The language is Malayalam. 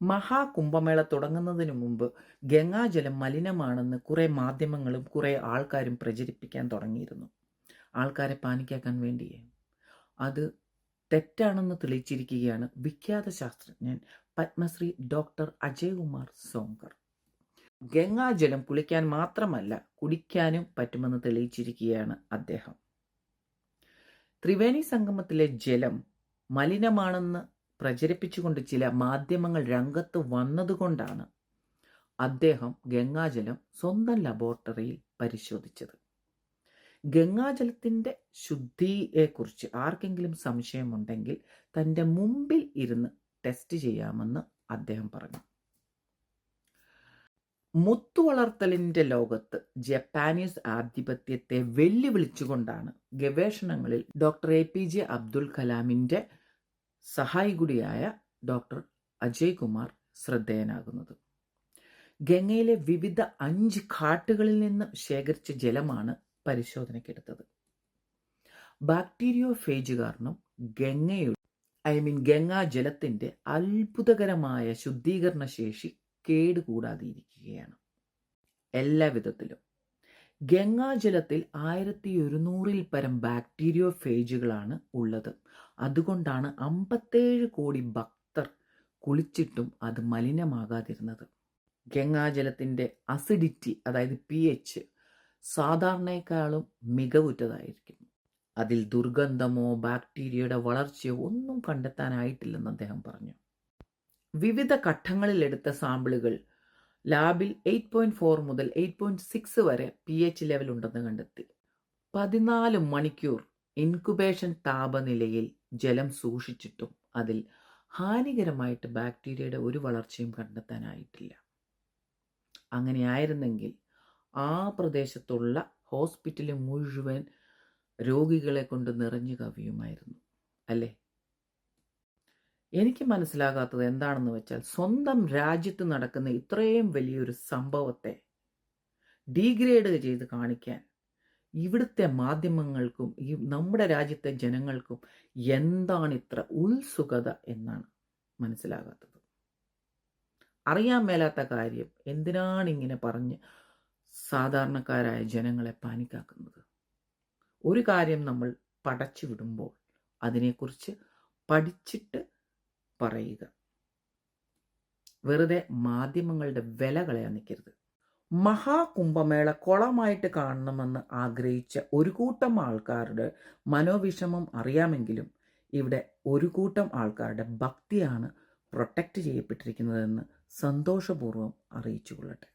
മഹാകുംഭമേള തുടങ്ങുന്നതിന് മുമ്പ് ഗംഗാജലം മലിനമാണെന്ന് കുറേ മാധ്യമങ്ങളും കുറേ ആൾക്കാരും പ്രചരിപ്പിക്കാൻ തുടങ്ങിയിരുന്നു. ആൾക്കാരെ പാനിക്കാക്കാൻ വേണ്ടിയേ. അത് തെറ്റാണെന്ന് തെളിയിച്ചിരിക്കുകയാണ് വിഖ്യാത ശാസ്ത്രജ്ഞൻ പത്മശ്രീ ഡോക്ടർ അജയ്കുമാർ സോങ്കർ ഗംഗാജലം കുളിക്കാൻ മാത്രമല്ല കുടിക്കാനും പറ്റുമെന്ന് തെളിയിച്ചിരിക്കുകയാണ് അദ്ദേഹം. ത്രിവേണി സംഗമത്തിലെ ജലം മലിനമാണെന്ന് പ്രചരിപ്പിച്ചുകൊണ്ട് ചില മാധ്യമങ്ങൾ രംഗത്ത് വന്നതുകൊണ്ടാണ് അദ്ദേഹം ഗംഗാജലം സ്വന്തം ലബോറട്ടറിയിൽ പരിശോധിച്ചത്. ഗംഗാജലത്തിന്റെ ശുദ്ധിയെക്കുറിച്ച് ആർക്കെങ്കിലും സംശയമുണ്ടെങ്കിൽ തന്റെ മുമ്പിൽ ഇരുന്ന് ടെസ്റ്റ് ചെയ്യാമെന്ന് അദ്ദേഹം പറഞ്ഞു. മുത്തുവളർത്തലിന്റെ ലോകത്ത് ജപ്പാനീസ് ആധിപത്യത്തെ വെല്ലുവിളിച്ചുകൊണ്ടാണ് ഗവേഷണങ്ങളിൽ doctor A P J Abdul കലാമിന്റെ സഹായി കൂടിയായ ഡോക്ടർ അജയ് കുമാർ ശ്രദ്ധേയനാകുന്നത്. ഗംഗയിലെ വിവിധ അഞ്ച് ഘാട്ടുകളിൽ നിന്ന് ശേഖരിച്ച ജലമാണ് പരിശോധനയ്ക്കെടുത്തത്. ബാക്ടീരിയോ ഫേജ് കാരണം ഗംഗയുടെ ഐ മീൻ ഗംഗാ ജലത്തിന്റെ അത്ഭുതകരമായ ശുദ്ധീകരണ ശേഷി കേടുകൂടാതിരിക്കുകയാണ് എല്ലാവിധത്തിലും ഗംഗാ ജലത്തിൽ ആയിരത്തി ഒരുന്നൂറിൽ പരം ബാക്ടീരിയോ ഫേജുകളാണ് ഉള്ളത്. അതുകൊണ്ടാണ് അമ്പത്തേഴ് കോടി ഭക്തർ കുളിച്ചിട്ടും അത് മലിനമാകാതിരുന്നത്. ഗംഗാജലത്തിന്റെ അസിഡിറ്റി അതായത് പി എച്ച് സാധാരണയെക്കാളും മികവുറ്റതായിരിക്കും. അതിൽ ദുർഗന്ധമോ ബാക്ടീരിയയുടെ വളർച്ചയോ ഒന്നും കണ്ടെത്താനായിട്ടില്ലെന്ന് അദ്ദേഹം പറഞ്ഞു. വിവിധ ഘട്ടങ്ങളിലെടുത്ത സാമ്പിളുകൾ ലാബിൽ എയ്റ്റ് പോയിന്റ് ഫോർ മുതൽ എയ്റ്റ് പോയിന്റ് സിക്സ് വരെ പി എച്ച് ലെവൽ ഉണ്ടെന്ന് കണ്ടെത്തി. പതിനാല് മണിക്കൂർ ഇൻകുബേഷൻ താപനിലയിൽ ജലം സൂക്ഷിച്ചിട്ടും അതിൽ ഹാനികരമായിട്ട് ബാക്ടീരിയയുടെ ഒരു വളർച്ചയും കണ്ടെത്താനായിട്ടില്ല. അങ്ങനെയായിരുന്നെങ്കിൽ ആ പ്രദേശത്തുള്ള ഹോസ്പിറ്റൽ മുഴുവൻ രോഗികളെ കൊണ്ട് നിറഞ്ഞു കവിയുമായിരുന്നു അല്ലേ? എനിക്ക് മനസ്സിലാകാത്തത് എന്താണെന്ന് വെച്ചാൽ സ്വന്തം രാജ്യത്ത് നടക്കുന്ന ഇത്രയും വലിയൊരു സംഭവത്തെ ഡീഗ്രേഡ് ചെയ്ത് കാണിക്കാൻ ഇവിടുത്തെ മാധ്യമങ്ങൾക്കും ഈ നമ്മുടെ രാജ്യത്തെ ജനങ്ങൾക്കും എന്താണ് ഇത്ര ഉത്സുകത എന്നാണ് മനസ്സിലാകാത്തത്. അറിയാൻ മേലാത്ത കാര്യം എന്തിനാണ് ഇങ്ങനെ പറഞ്ഞ് സാധാരണക്കാരായ ജനങ്ങളെ പാനിക്കാക്കുന്നത്? ഒരു കാര്യം നമ്മൾ പടച്ചു വിടുമ്പോൾ അതിനെക്കുറിച്ച് പഠിച്ചിട്ട് പറയുക. വെറുതെ മാധ്യമങ്ങളുടെ വില കളയാൻ നിൽക്കരുത്. മഹാകുംഭമേള കുളമായിട്ട് കാണണമെന്ന് ആഗ്രഹിച്ച ഒരു കൂട്ടം ആൾക്കാരുടെ മനോവിഷമം അറിയാമെങ്കിലും ഇവിടെ ഒരു കൂട്ടം ആൾക്കാരുടെ ഭക്തിയാണ് പ്രൊട്ടക്റ്റ് ചെയ്യപ്പെട്ടിരിക്കുന്നതെന്ന് സന്തോഷപൂർവം അറിയിച്ചു കൊള്ളട്ടെ